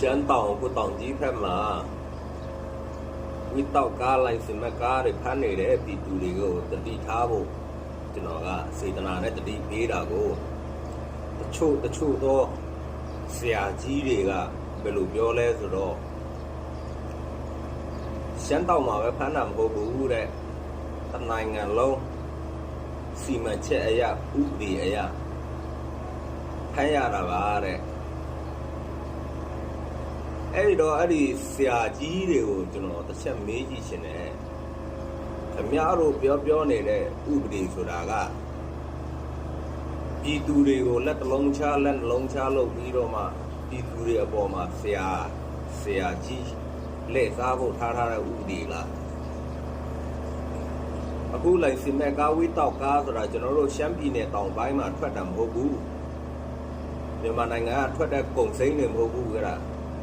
ရှမ်းတောင်ကိုတောင်ကြီးဖက်မှာဝိတောက်ကားလိုက်စင်မကားတွေဖမ်းနေတဲ့ပြည်သူတွေကိုတတိထားဖို့ကျွန်တော်ကစေတနာနဲ့တတိပေးတာကိုတချို့တချို့သောဆရာကြီးတွေကဘယ်လိုပြောလဲဆိုတော့ရှမ်းတောင်မှာပဲဖမ်းတာမဟုတ်ဘူးတဲ့တနိုင်ငံလုံးစီမံချက်အရာဥပဒေအရာဖမ်းရတာပါတဲ့ အဲ့ဒီတော့အဲ့ဒီဆရာကြီးတွေကိုကျွန်တော်တစ်ချက်မေးကြည့်ရှင်တယ်ခမရတို့ပြောပြောနေတဲ့ဥပဒေဆိုတာကပြည်သူတွေကိုလက်တစ်လုံးချလက်နှလုံးချလုပ်ပြီးတော့မှပြည်သူတွေအပေါ်မှာဆရာဆရာကြီးလက်စားဖို့ထားထားတဲ့ဥပဒေလားအခုလိုက်စင်မဲ့ကားဝိတောက်ကားဆိုတာကျွန်တော်တို့ရှမ်းပြည်နယ်တောင်ပိုင်းမှာထွက်တာမဟုတ်ဘူးမြန်မာနိုင်ငံကထွက်တဲ့ကုန်စိမ်းတွေမဟုတ်ဘူးကြလား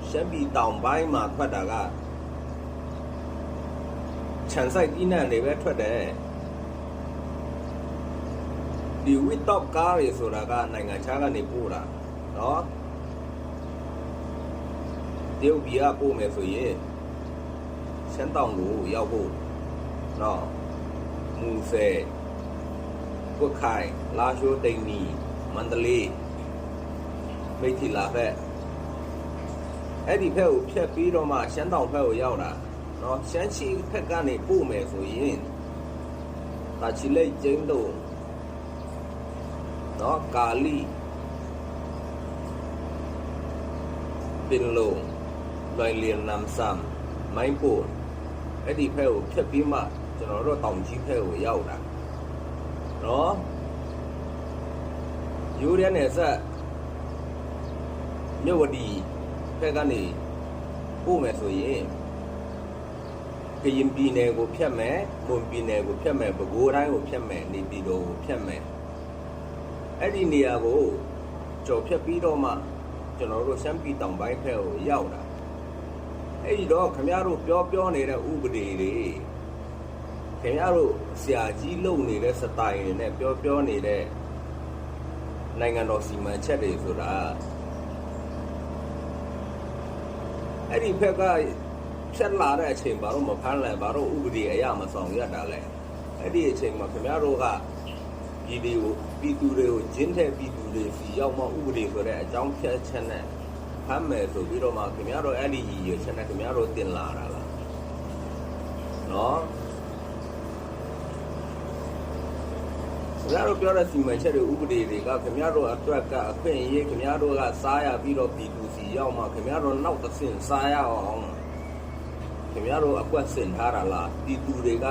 ရှမ်းပြည်တောင်ပိုင်းမှာထွက်တာကခြံဆိုင်ကြီးနံတွေပဲထွက်တယ်ဒီဝစ်တော့ကားတွေဆိုတာကနိုင်ငံခြားကနေပို့တာနော်တရုတ်ပြည်ကပို့မယ်ဆိုရင်ရှမ်းတောင်ကိုရောက်ဖို့နော်မူဆယ်ကွတ်ခိုင်လာရှိုးတိန်နီမန္တလေးမိတ်တီလာဖက် အဲ့ဒီဖက်ကိုဖြတ်ပြီးတော့မှရှမ်းတောင်ဖက်ကိုရောက်တာနော်ရှမ်းချီဖက်ကနေပို့မယ်ဆိုရင်တာချီလက်ကျင်းတို့နော်ကာလီပင်လုံလွိုင်လျံနမ်ဆမ်မိုင်းပို့အဲ့ဒီဖက်ကိုဖြတ်ပြီးမှကျွန်တော်တို့တောင်ကြီးဖက်ကိုရောက်တာနော်ယူရဲနဲ့ဆက်မြို့ဝတီ ဖက်ကနေပို့မယ်ဆိုရင်ကရင်ပြည်နယ်ကိုဖြတ်မယ်မွန်ပြည်နယ်ကိုဖြတ်မယ်ပဲခူးတိုင်းကိုဖြတ်မယ်နေပြည်တော်ကိုဖြတ်မယ်အဲ့ဒီနေရာကိုကြော်ဖြတ်ပြီးတော့မှကျွန်တော်တို့ရှမ်းပြည်တောင်ပိုင်းဖက်ကိုရောက်တာအဲ့ဒီတော့ခင်ဗျားတို့ပြောပြောနေတဲ့ဥပဒေတွေခင်ဗျားတို့ဆရာကြီးလုပ်နေတဲ့စတိုင်တွေနဲ့ပြောပြောနေတဲ့နိုင်ငံတော်စီမံချက်တွေဆိုတာ အဲ့ဒီဖက်ကဖြတ်လာတဲ့အချိန်ဘာလို့မဖမ်းလဲဘာလို့ဥပဒေအရမဆောင်ရတာလဲအဲ့ဒီအချိန်မှာခင်ဗျားတို့ကဒီဒီကိုပြည်သူတွေကိုဂျင်းတဲ့ပြည်သူတွေစီရောက်မှဥပဒေဆိုတဲ့အကြောင်းဖြတ်ချက်နဲ့ဖမ်းမယ်ဆိုပြီးတော့မှခင်ဗျားတို့အဲ့ဒီရည်ရွယ်ချက်နဲ့ခင်ဗျားတို့တင်လာတာလားနော် ခင်ဗျားတို့ပြောတဲ့စီမံချက်တွေဥပဒေတွေကခင်ဗျားတို့အတွက်ကအခွင့်အရေးခင်ဗျားတို့ကစားရပြီးတော့ပြည်သူစီရောက်မှခင်ဗျားတို့နောက်တစ်ဆင့်စားရအောင်ခင်ဗျားတို့အကွက်စင်ထားတာလားပြည်သူတွေက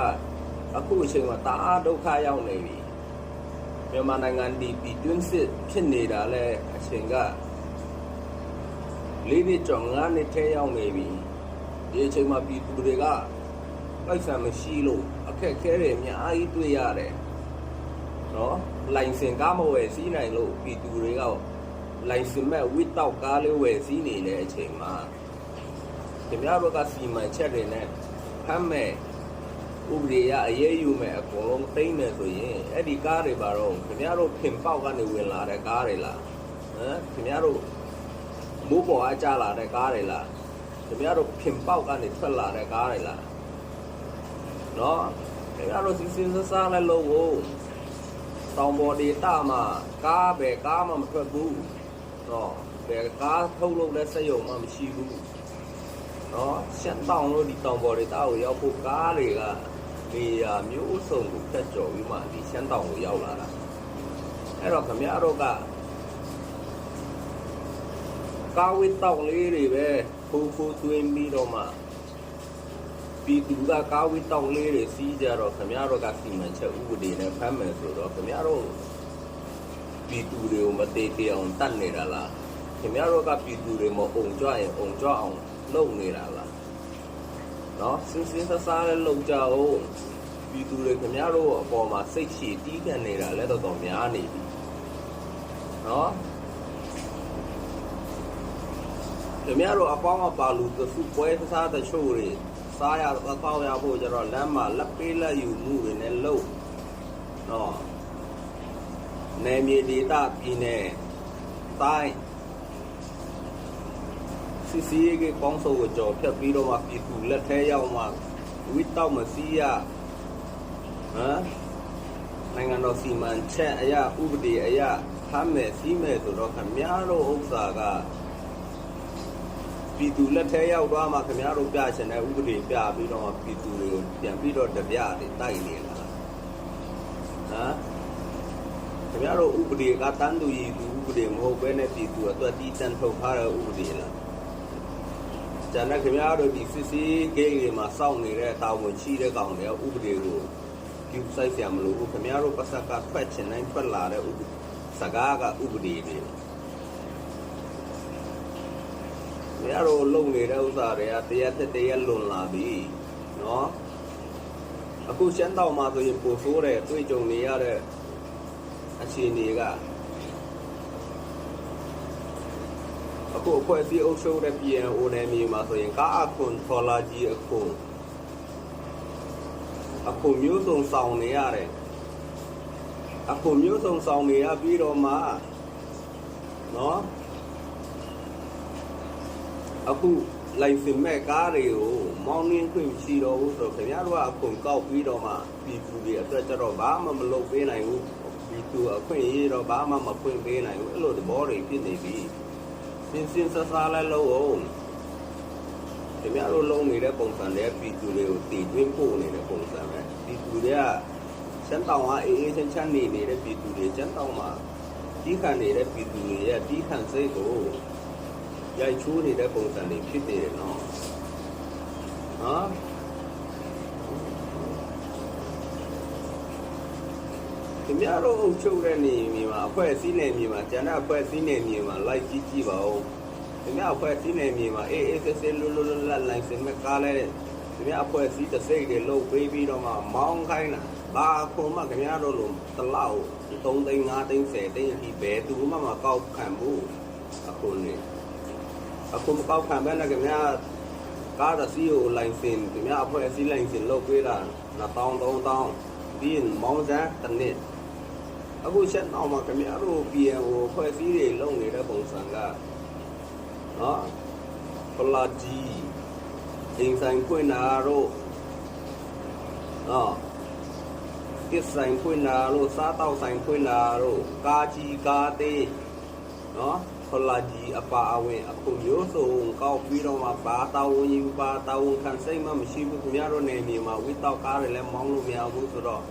အခုအချိန်မှာတအားဒုက္ခရောက်နေပြီမြန်မာနိုင်ငံဒီပြည်တွင်းစစ်ဖြစ်နေတာလဲအချိန်ကလေးနှစ်ကျော်ငါးနှစ်ထဲရောက်နေပြီဒီအချိန်မှာပြည်သူတွေကပိုက်ဆံမရှိလို့အခက်အခဲတွေအများကြီးတွေ့ရတယ် နော်လိုင်စင်ကားမဝယ်စီးနိုင်လို့ပြည်သူတွေကလိုင်စင်မဲ့ဝစ်တောက်ကားလေးဝယ်စီးနေတဲ့အချိန်မှာခင်ဗျားတို့ကစီမံချက်တွေနဲ့ဖမ်းမဲ့ဥပဒေရအရေးယူမဲ့အကုန်လုံးသိမ့်မယ်ဆိုရင်အဲ့ဒီကားတွေပါတော့ခင်ဗျားတို့ဖင်ပေါက်ကနေဝင်လာတဲ့ကားတွေလားဟမ်ခင်ဗျားတို့မိုးပေါ်အားကျလာတဲ့ကားတွေလားခင်ဗျားတို့ဖင်ပေါက်ကနေထွက်လာတဲ့ကားတွေလားနော်ခင်ဗျားတို့စီစဉ်စစားလဲလို့ကို တောင်ပေါ်ဒေတာမှာကားပဲကားမှမထွက်ဘူးတော့ဘယ်ကားထုတ်လို့လဲစက်ရုံမှမရှိဘူးနော်ရှမ်းတောင်လို့ဒီတောင်ပေါ်ဒေတာကိုရောက်ဖို့ကားတွေကနေရာမျိုးစုံကိုဖက်ကျော်ပြီးမှဒီရှမ်းတောင်ကိုရောက်လာတာအဲ့တော့ခမရတို့ကကားဝစ်တောင်လေးတွေပဲဖိုးဖိုးသွင်းပြီးတော့မှ ပြည်သူကကားဝစ်တောင်လေးတွေစီးကြတော့ခမရတို့ကစီမံချက်ဥပဒေနဲ့ဖမ်းမယ်ဆိုတော့ခမရတို့ပြည်သူတွေကိုမတေတေအောင်တတ်နေတာလားခင်ဗျားတို့ကပြည်သူတွေမအုံကြွရင်အုံကြွအောင်လုပ်နေတာလားနော်စင်စင်ဆဆာလည်းလုပ်ကြအောင်ပြည်သူတွေခင်ဗျားတို့အပေါ်မှာစိတ်ရှည်တီးခံနေတာလည်းတော်တော်များနေပြီနော်ခင်ဗျားတို့အပေါင်းအပါလူသစုပွဲသစားတချို့တွေ စားရတော့ရဖို့ကြတော့လမ်းမှာလက်ပေးလက်ယူမှုတွေနဲ့လုပ်နော်နယ်မြေဒေသပြည်နယ်တိုင်းစစ်စီးရေးကကောင်းဆုံးကိုကြော်ဖြတ်ပြီးတော့မှပြည်သူလက်ထဲရောက်မှဝိတောက်မစီးရဟမ်နိုင်ငံတော်စီမံချက်အရာဥပဒေအရာဖမ်းမယ်စီးမယ်ဆိုတော့ခင်ဗျားတို့ဥစ္စာက ပြည်သူလက်ထဲရောက်သွားမှခင်ဗျားတို့ပြချင်တဲ့ဥပဒေပြပြီးတော့မှပြည်သူတွေကိုပြန်ပြီးတော့တပြတွေတိုက်နေလာဟမ်ခင်ဗျားတို့ဥပဒေကတန်းတူရည်သူဥပဒေမဟုတ်ဘဲနဲ့ပြည်သူအတွက်တီးတန်ထုတ်ထားတဲ့ဥပဒေလားကျန်တဲ့ခင်ဗျားတို့ဒီစစ်စီးဂိတ်တွေမှာစောင့်နေတဲ့တာဝန်ရှိတဲ့ကောင်တွေဥပဒေကိုပြုဆိုင်ဆရာမလို့ဘူးခင်ဗျားတို့ပတ်ဆက်ကထွက်ချင်တိုင်းထွက်လာတဲ့ဥပဒေစကားကဥပဒေတွေ ခင်ဗျားတို့လုံနေတဲ့ဥစ္စာတွေကတရားသက်တရားလွန်လာပြီနော်အခုရှမ်းတောင်မှာဆိုရင်ပိုဆိုးတဲ့တွေ့ကြုံနေရတဲ့အခြေအနေကအခုအဖွဲ့အစည်းအုပ်ချုပ်တဲ့ PNO နယ်မြေမှာဆိုရင်ကားအခွန်ထော်လာကြီးအခွန်အခွန်မျိုးစုံဆောင်နေရတယ်အခွန်မျိုးစုံဆောင်နေရပြီးတော့မှနော် အခုလိုင်စင်မဲ့ကားတွေကိုမောင်းနှင်းခွင့်ရှိတော့ဘူးဆိုတော့ခင်ဗျားတို့ကအခွန်ကောက်ပြီးတော့မှပြည်သူတွေအတွက်ကြတော့ဘာမှမလုပ်ပေးနိုင်ဘူးပြည်သူအခွင့်အရေးတော့ဘာမှမဖွင့်ပေးနိုင်ဘူးအဲ့လိုသဘောတွေဖြစ်နေပြီစင်စင်ဆဆာလဲလို့အောင်ဒီများတို့လုံးနေတဲ့ပုံစံတွေပြည်သူတွေကိုတည်တွင်းပို့နေတဲ့ပုံစံပဲပြည်သူတွေကစမ်းတောင်ကအေးအေးချမ်းချမ်းနေနေတဲ့ပြည်သူတွေစမ်းတောင်မှာကြီးခံနေတဲ့ပြည်သူတွေရဲ့ကြီးခံစိတ်ကို ရိုက်ချိုးနေတဲ့ပုံစံတွေဖြစ်နေတယ်နော်ဟမ်ဒီများတို့အုပ်ချုပ်တဲ့နေမြေမှာအဖွဲ့အစည်းနယ်မြေမှာကျန်တဲ့အဖွဲ့အစည်းနယ်မြေမှာလိုက်ကြည့်ကြည့်ပါဦးဒီများအဖွဲ့အစည်းနယ်မြေမှာအေးအေးဆေးဆေးလွတ်လွတ်လပ်လပ်လိုက်စင်မဲ့ကားလဲဒီများအဖွဲ့အစည်းတစ်စိတ်တွေလုတ်ပေးပြီးတော့မှမောင်းခိုင်းတာဘာခုံမှခင်ဗျားတို့လိုတလောက်3သိန်း5သိန်း10သိန်းအထိပဲသူမှမကောက်ခံဘူးအခုနေ အခုမကောက်ခံဘဲနဲ့ခင်ဗျားကားတစ်စီးကိုလိုင်စင်ဒီများအဖွဲ့အစည်းလိုင်စင်လုတ်ပေးတာ1000 3000ပြီးရင်မောင်းစားတစ်နှစ်အခုချက်နောက်မှာခင်ဗျားတို့ PNO ဖွဲ့စည်းတွေလုပ်နေတဲ့ပုံစံကနော်ပလာကြီးအင်းဆိုင်ဖွင့်တာတို့နော်ကစ်ဆိုင်ဖွင့်တာတို့စားတောက်ဆိုင်ဖွင့်တာတို့ကာကြီးကာသေးနော် ပလာကြီးအပါအဝင်အခုမျိုးစုံကောက်ပြီးတော့မှဘာတာဝန်ယူပါတာဝန်ခံစိတ်မှမရှိဘူးခင်ဗျားတို့နေမြေမှာဝိတောက်ကားတွေလည်းမောင်းလို့မရဘူးဆိုတော့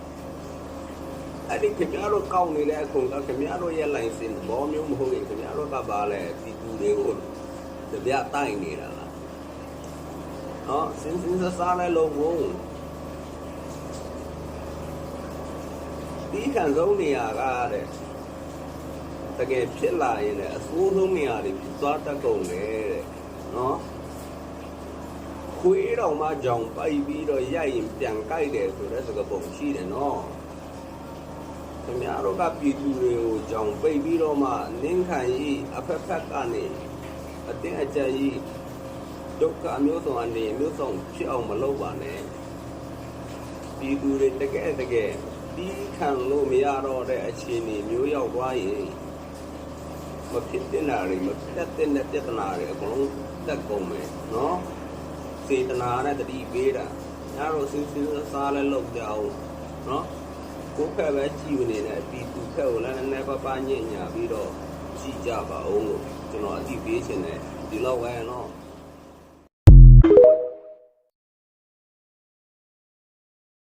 အဲ့ဒီခင်ဗျားတို့ကောက်နေတဲ့အခွန်ကခင်ဗျားတို့ရဲ့လိုင်စင်ဘောမျိုးမဟုတ်ရင်ခင်ဗျားတို့ကပါလဲဒီသူတွေကိုတပြတိုက်နေတာလားဟောစင်စင်စားစားလဲလုံးဝဒီခံဆုံးနေရာကတဲ့ တကယ်ဖြစ်လာရင်လည်းအဆိုးဆုံးနေရာတွေဖြစ်သွားတတ်ကုန်တယ်တဲ့နော်ခွေးတော်မှကြောင်ပိုက်ပြီးတော့ရိုက်ရင်ပြန်ကြိုက်တယ်ဆိုတဲ့စကားပုံရှိတယ်နော်ခင်ဗျားတို့ကပြည်သူတွေကိုကြောင်ပိတ်ပြီးတော့မှနင်းခံရေးအဖက်ဖက်ကနေအတင်းအကျပ်ကြီးဒုက္ခအမျိုးစုံအနေအမျိုးစုံဖြစ်အောင်မလုပ်ပါနဲ့ပြည်သူတွေတကယ်တကယ်ဒီခံလို့မရတော့တဲ့အခြေအနေမျိုးရောက်သွားရင် မဖြစ်တင်တာတွေမဖြတ်တင်တဲ့ပြဿနာတွေအကုန်လုံးတက်ကုန်မယ်နော်စေတနာနဲ့တတိပေးတာညာတော့စူးစူးစားလဲလောက်ကြအောင်နော်ကိုယ်ဖက်ပဲကြည့်နေတဲ့ဒီသူဖက်ကိုလည်းနည်းနည်းပါးပါးညင်ညာပြီးတော့ကြည့်ကြပါဦးလို့ကျွန်တော်အတိပေးချင်တယ်ဒီလောက်ပဲနော်